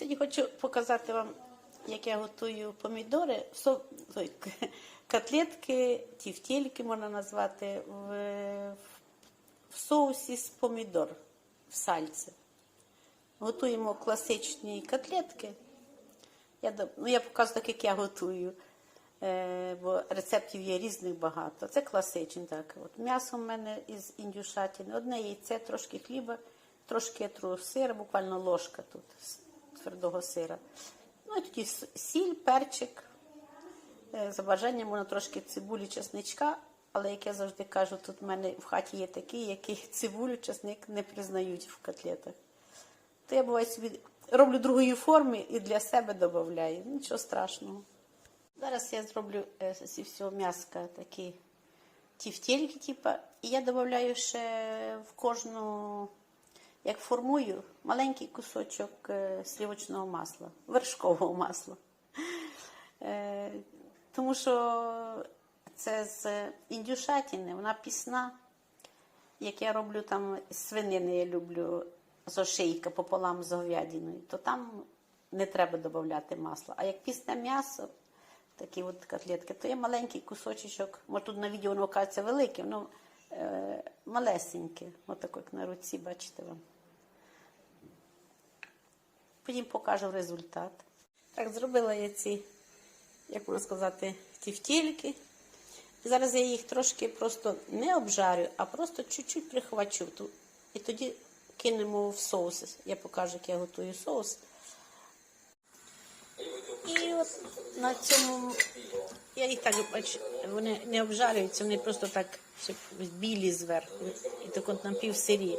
Сьогодні хочу показати вам, як я готую помідори, со- ой, котлетки, тівтільки можна назвати, в, в соусі з помідор, в сальці. Готуємо класичні котлетки. Я, ну, я показую так, як я готую, е, бо рецептів є різних багато. Це класичні. Так. От м'ясо в мене із індюшатини, одне яйце, трошки хліба, трошки тру сира, буквально ложка тут твердого сира. Ну і тоді сіль, перчик. Е, За бажанням можна трошки цибулі, чесничка, але як я завжди кажу, тут в мене в хаті є такі, які цибулю, чесник не признають в котлетах. То я буває собі роблю другої форми і для себе додаю. Нічого страшного. Зараз я зроблю е, зі всього м'яска такі тівтєльки, типа, і я додаю ще в кожну, як формую, маленький кусочок е, сливочного масла, вершкового масла. Е, Тому що це з індюшатини, вона пісна. Як я роблю там свинини, я люблю з ошейка пополам з говядиною, то там не треба додати масла. А як пісне м'ясо, такі от котлетки, то є маленький кусочок, може тут на відео воно кажеться велике, воно е, малесеньке, отако як на руці, бачите вам. Потім покажу результат. Так, зробила я ці, як можна сказати, тівтільки. Зараз я їх трошки просто не обжарю, а просто чуть-чуть прихвачу. І тоді кинемо в соус. Я покажу, як я готую соус. І от на цьому я їх так вони не обжарюються, вони просто так білі зверху. І так от напівсирі.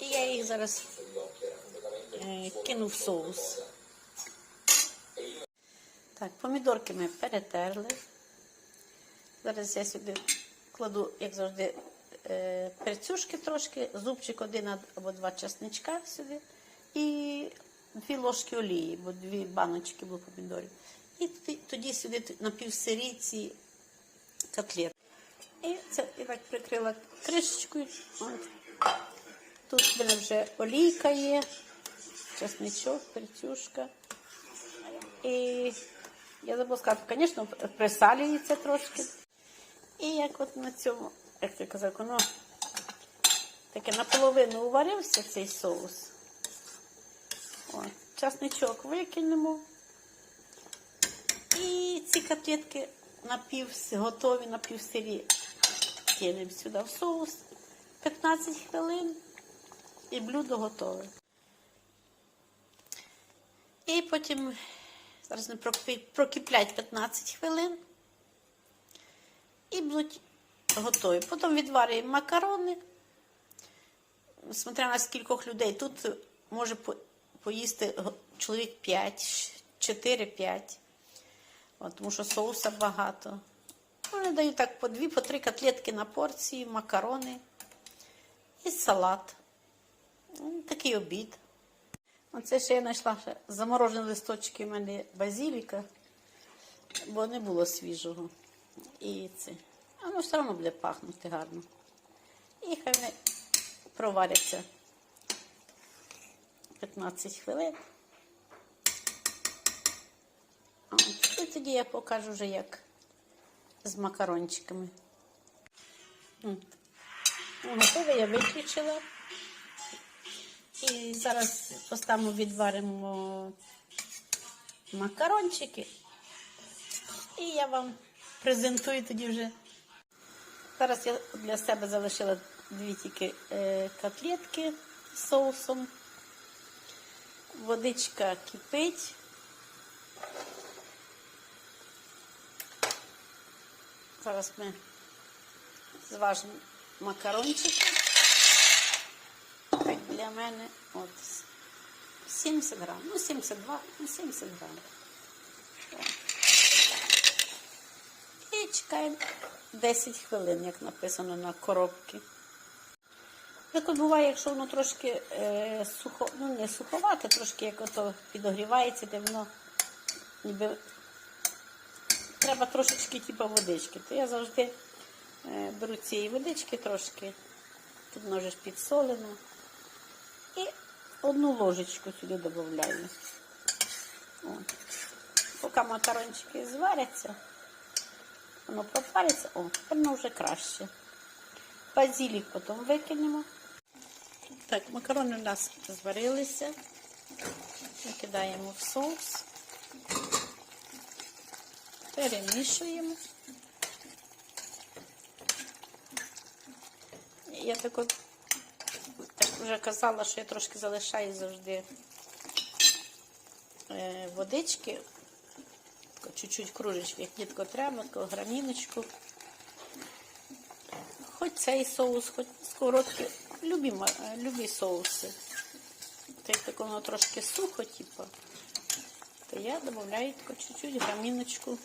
І я їх зараз е, кину в соус. Так, помідорки ми перетерли. Зараз я сюди кладу, як завжди, е, перцюшки трошки, зубчик один або два чесничка сюди і дві ложки олії, бо дві баночки було помідорів. І тоді, сюди напівсирі ці котлети. І це я так прикрила кришечкою. От. Тут в мене вже олійка є, чесничок, перцюшка. І я забула сказати, звісно, присалюється трошки. І як от на цьому, як я казав, воно таке наполовину уварився цей соус. От, часничок викинемо. І ці котлетки напів, готові напівсирі кинемо сюди в соус. 15 хвилин і блюдо готове. І потім зараз не прокиплять 15 хвилин. І будуть готові. Потім відварюємо макарони. Смотря на скількох людей. Тут може поїсти чоловік 5, 4-5. Тому що соуса багато. Вони дають так по дві, по три котлетки на порції, макарони і салат. Ну, Такий обід. Оце ще я знайшла ще заморожені листочки в мене базіліка, бо не було свіжого. І це. Воно все одно буде пахнути гарно. І хай вони проваряться 15 хвилин. От. І тоді я покажу вже як з макарончиками. От. Готове я виключила. І зараз поставимо, відваримо макарончики. І я вам презентую тоді вже. Зараз я для себе залишила дві тільки е, котлетки з соусом. Водичка кипить. Зараз ми зважимо макарончики. Так, для мене от 70 грам, ну 72, ну 70 грам. І чекаємо 10 хвилин, як написано на коробці. От буває, якщо воно трошки е, сухо, ну не суховате, трошки як ото підогрівається, де воно ніби треба трошечки типу, водички. То я завжди е, беру цієї водички трошки, тут вже підсолено. І одну ложечку сюди додаю. Поки макарончики зваряться, воно пропариться, о, воно вже краще. Базилік потім викинемо. Так, макарони у нас зварилися. Викидаємо в соус. Перемішуємо. Я так от так вже казала, що я трошки залишаю завжди е, водички. Чуть-чуть кружечки, як дітко треба, таку граміночку. Хоч цей соус, хоч сковородки, любі, е, любі соуси. Так як воно трошки сухо, типу, то я додаю чуть-чуть граміночку.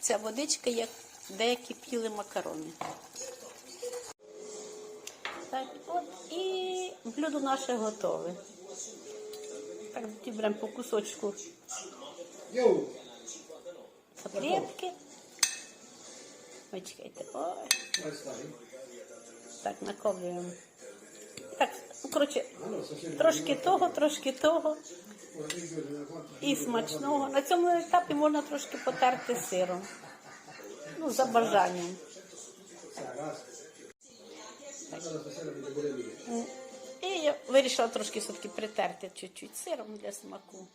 Ця водичка, як деякі піли макарони. Так, от і блюдо наше готове. Так, беремо по кусочку котлетки. Ой, ой. Так, наколюємо. Так, ну, коротше, трошки того, трошки того. І смачного. На цьому етапі можна трошки потерти сиром. Ну, за бажанням. І я вирішила трошки все-таки притерти чуть-чуть сиром для смаку.